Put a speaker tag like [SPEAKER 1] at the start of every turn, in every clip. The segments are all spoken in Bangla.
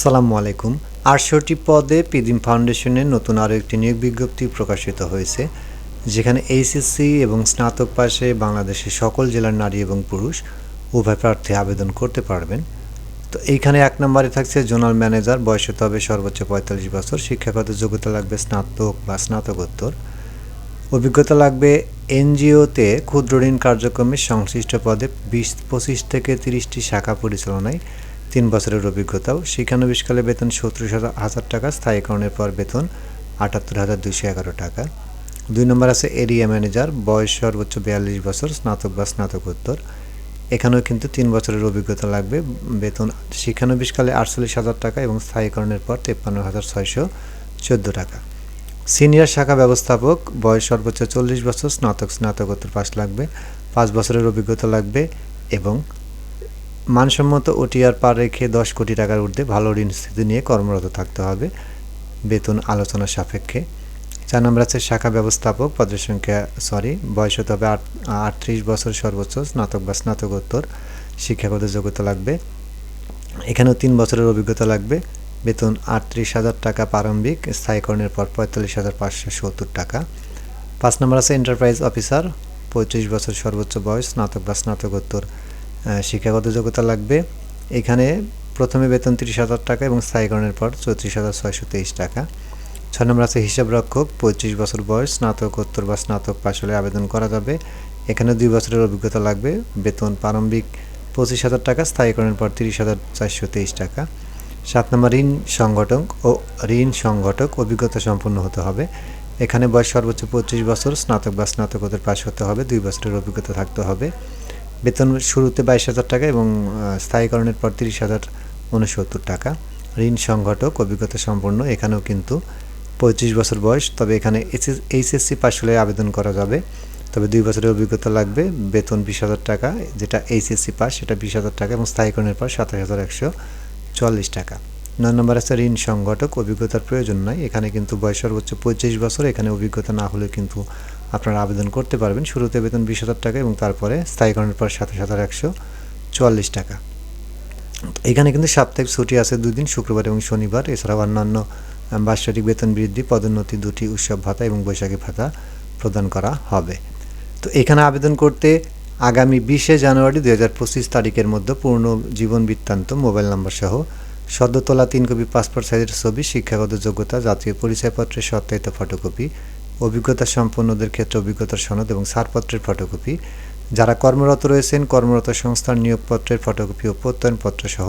[SPEAKER 1] সালামু আলাইকুম। আটষট্টি পদে পিদিম ফাউন্ডেশনের নতুন আরও একটি নিয়োগ বিজ্ঞপ্তি প্রকাশিত হয়েছে, যেখানে এইচএসসি এবং স্নাতক পাশে বাংলাদেশের সকল জেলার নারী এবং পুরুষ উভয় প্রার্থী আবেদন করতে পারবেন। তো এইখানে এক নম্বরে থাকছে জোনাল ম্যানেজার, বয়স হতে হবে সর্বোচ্চ পঁয়তাল্লিশ বছর, শিক্ষাগত যোগ্যতা লাগবে স্নাতক বা স্নাতকোত্তর। অভিজ্ঞতা লাগবে এনজিওতে ক্ষুদ্র ঋণ কার্যক্রমে সংশ্লিষ্ট পদে বিশ, পঁচিশ থেকে তিরিশটি শাখা পরিচালনায় তিন বছরের অভিজ্ঞতাও। শিক্ষানবিশকালে বেতন সত্তর হাজার টাকা, স্থায়ীকরণের পর বেতন আটাত্তর হাজার দুইশো এগারো টাকা। দুই নম্বর আছে এরিয়া ম্যানেজার, বয়স সর্বোচ্চ বিয়াল্লিশ বছর, স্নাতক বা স্নাতকোত্তর। এখানেও কিন্তু তিন বছরের অভিজ্ঞতা লাগবে। বেতন শিক্ষানবিশকালে আটচল্লিশ হাজার টাকা এবং স্থায়ীকরণের পর তেপ্পান্ন হাজার ছয়শো চোদ্দ টাকা। সিনিয়র শাখা ব্যবস্থাপক, বয়স সর্বোচ্চ চল্লিশ বছর, স্নাতক, স্নাতকোত্তর পাস লাগবে। পাঁচ বছরের অভিজ্ঞতা লাগবে এবং মানসম্মত ওটিআর পার রেখে দশ কোটি টাকার ঊর্ধ্বে ভালো ঋণ স্থিতি নিয়ে কর্মরত থাকতে হবে। বেতন আলোচনা সাপেক্ষে। চার নম্বর আছে শাখা ব্যবস্থাপক পদের সংখ্যা সরি বয়স হতে হবে আট, আটত্রিশ বছর সর্বোচ্চ, স্নাতক বা স্নাতকোত্তর। শিক্ষাগত যোগ্যতা লাগবে। এখানেও তিন বছরের অভিজ্ঞতা লাগবে। বেতন আটত্রিশ হাজার টাকা প্রারম্ভিক, স্থায়ীকরণের পর পঁয়তাল্লিশ হাজার পাঁচশো সত্তর টাকা। পাঁচ নম্বর আছে এন্টারপ্রাইজ অফিসার পঁয়ত্রিশ বছর সর্বোচ্চ বয়স, স্নাতক বা স্নাতকোত্তর। শিক্ষাগত যোগ্যতা লাগবে। এখানে প্রথমে বেতন তিরিশ হাজার টাকা এবং স্থায়ীকরণের পর চৌত্রিশ হাজার ছয়শো তেইশ টাকা। ছয় নম্বর আছে হিসাব রক্ষক। পঁয়ত্রিশ বছর বয়স স্নাতকোত্তর বা স্নাতক পাশ হলে আবেদন করা যাবে। এখানে দুই বছরের অভিজ্ঞতা লাগবে। বেতন প্রারম্ভিক পঁচিশ হাজার টাকা, স্থায়ীকরণের পর তিরিশ হাজার চারশো তেইশ টাকা। সাত নম্বর, ঋণ সংগঠক ও ঋণ সংগঠক অভিজ্ঞতা সম্পন্ন হতে হবে। এখানে বয়স সর্বোচ্চ পঁচিশ বছর, স্নাতক বা স্নাতকোত্তর পাশ হতে হবে। দুই বছরের অভিজ্ঞতা থাকতে হবে। বেতন শুরুতে বাইশ হাজার টাকা এবং স্থায়ীকরণের পর তিরিশ হাজার উনসত্তর টাকা। ঋণ সংগঠক অভিজ্ঞতা সম্পন্ন, এখানেও কিন্তু পঁয়ত্রিশ বছর বয়স, তবে এখানে এইচএসসি পাশ হলে আবেদন করা যাবে। তবে দুই বছরের অভিজ্ঞতা লাগবে, বেতন বিশ হাজার টাকা, যেটা এইচএসসি পাস সেটা বিশ হাজার টাকা এবং স্থায়ীকরণের পর সাতাশ হাজার একশো চুয়াল্লিশ টাকা। নয় নম্বর আছে ঋণ সংগঠক অভিজ্ঞতার প্রয়োজন নয় এখানে কিন্তু বয়স সর্বোচ্চ পঁচিশ বছর, এখানে অভিজ্ঞতা না হলেও কিন্তু আপনারা আবেদন করতে পারবেন। শুরুতে বেতন বিশ হাজার টাকা এবং তারপরে স্থায়ীকরণের পর সাতাশ হাজার একশো চুয়াল্লিশ টাকা। এখানে কিন্তু সাপ্তাহিক ছুটি আছে দুই দিন, শুক্রবার এবং শনিবার। এছাড়াও অন্যান্য বাৎসরিক বেতন বৃদ্ধি, পদোন্নতি, দুটি উৎসব ভাতা এবং বৈশাখী ভাতা প্রদান করা হবে। তো এখানে আবেদন করতে আগামী বিশে জানুয়ারি দু হাজার পঁচিশ তারিখের মধ্যে পূর্ণ জীবন বৃত্তান্ত, মোবাইল নম্বর সহ সদ্য তোলা তিন কপি পাসপোর্ট সাইজের ছবি, শিক্ষাগত যোগ্যতা, জাতীয় পরিচয়পত্রের সত্যায়িত ফটোকপি অভিজ্ঞতা সম্পন্নদের ক্ষেত্রে অভিজ্ঞতার সনদ এবং ছাড়পত্রের ফটোকপি। যারা কর্মরত রয়েছেন, কর্মরত সংস্থার নিয়োগপত্রের ফটোকপি ও প্রত্যয়নপত্র সহ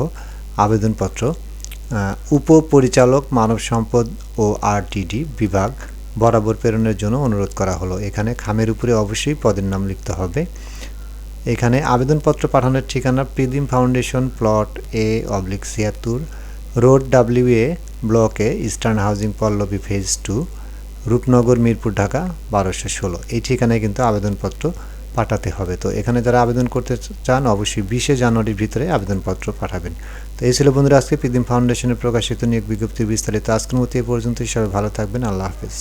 [SPEAKER 1] আবেদনপত্র উপপরিচালক মানব সম্পদ ও আরটিডি বিভাগ বরাবর প্রেরণের জন্য অনুরোধ করা হলো। এখানে খামের উপরে অবশ্যই পদের নাম লিখতে হবে। এখানে আবেদনপত্র পাঠানোর ঠিকানা প্রিদিম ফাউন্ডেশন, প্লট এ, অবলিক ছিয়াত্তর, রোড ডাব্লিউ এ, ব্লকে eastern housing Pallabi phase two. Rupnagar, Mirpur, Dhaka বারোশো ষোলো। এই ঠিকানায় কিন্তু আবেদনপত্র পাঠাতে হবে। তো এখানে যারা আবেদন করতে চান, অবশ্যই বিশে জানুয়ারির ভিতরে আবেদনপত্র পাঠাবেন। তো এই ছিল বন্ধুরা আজকে পিদিম ফাউন্ডেশনের প্রকাশিত নিয়োগ বিজ্ঞপ্তির বিস্তারিত। আজকের মতো এ পর্যন্তই। সবাই ভালো থাকবেন। আল্লাহ হাফেজ।